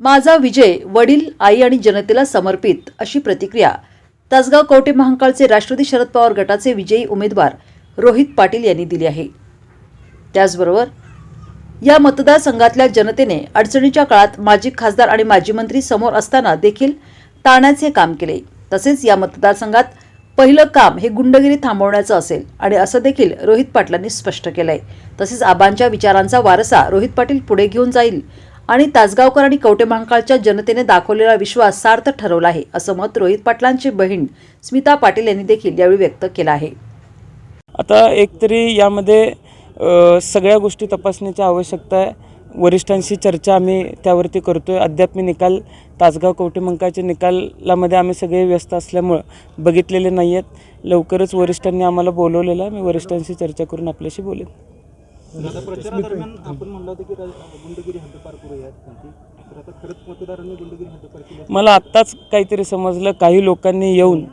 माझा विजय वडील आई आणि जनतेला समर्पित अशी प्रतिक्रिया. तासगाव कवटे महांकाळचे राष्ट्रवादी शरद पवार गटाचे विजयी उमेदवार रोहित पाटील यांनी दिली आहे. त्याचबरोबर या मतदारसंघातल्या जनतेने अडचणीच्या काळात माजी खासदार आणि माजी मंत्री समोर असताना देखील ताण्याचे काम केले. तसेच या मतदारसंघात पहिलं काम हे गुंडगिरी थांबवण्याचं असेल आणि असं देखील रोहित पाटलांनी स्पष्ट केलंय. तसेच आबांच्या विचारांचा वारसा रोहित पाटील पुढे घेऊन जाईल आणि तासगावकर आणि कवटे महांकाळच्या जनतेने दाखवलेला विश्वास सार्थ ठरवला आहे असं मत रोहित पाटलांची बहीण स्मिता पाटील यांनी देखील यावेळी व्यक्त केलं आहे. आता एकतरी यामध्ये सगळ्या गोष्टी तपासण्याची आवश्यकता आहे. वरिष्ठांशी चर्चा आम्ही त्यावरती करतो आहे अद्याप मी निकाल तासगाव कवटेमंकाच्या निकालामध्ये आम्ही सगळे व्यस्त असल्यामुळं बघितलेले नाही आहेत लवकरच वरिष्ठांनी आम्हाला बोलवलेलं आहे. मी वरिष्ठांशी चर्चा करून आपल्याशी बोलेन. आता प्रचारादरम्यान आपण म्हणलं होतं की राज- गुंडगिरी हद्दपार करूयात कोणती तर आता खरंच मतदारांनी गुंडगिरी हद्दपार केली आहे. मला आत्ताच काहीतरी समजलं. काही लोकांनी येऊन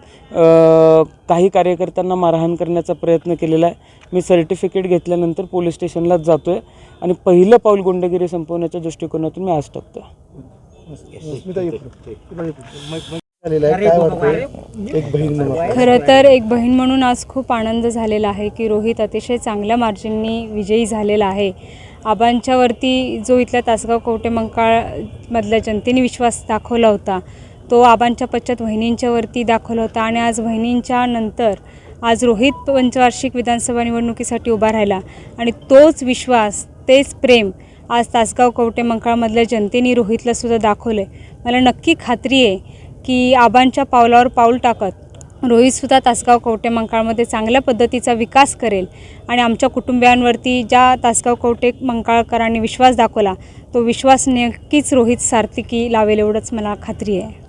काही कार्यकर्त्यांना मारहाण करण्याचा प्रयत्न केलेला आहे. मी सर्टिफिकेट घेतल्यानंतर पोलीस स्टेशनलाच जातो आहे आणि पहिलं पाऊल गुंडगिरी संपवण्याच्या दृष्टिकोनातून मी आज टाकतो खरं तर एक बहीण म्हणून आज खूप आनंद झालेला आहे की रोहित अतिशय चांगल्या मार्जिननी विजयी झालेला आहे. आबांच्यावरती जो इथल्या तासगाव कवटे मंकाळमधल्या जनतेने विश्वास दाखवला होता तो आबांच्या पश्चात वहिनींच्यावरती दाखवला होता आणि आज वहिनींच्या नंतर आज रोहित पंचवार्षिक विधानसभा निवडणुकीसाठी उभा राहिला आणि तोच विश्वास तेच प्रेम आज तासगाव कवटे मंकाळमधल्या जनतेने रोहितला सुद्धा दाखवलं आहे मला नक्की खात्री आहे की आबांच्या पावलावर पाऊल टाकत. रोहितसुद्धा तासगाव कवटे मंकाळमध्ये चांगल्या पद्धतीचा विकास करेल आणि आमच्या कुटुंबियांवरती ज्या तासगाव कवटे मंकाळकरांनी विश्वास दाखवला तो विश्वास नक्कीच रोहित सार्थिकी लावेल एवढंच मला खात्री आहे.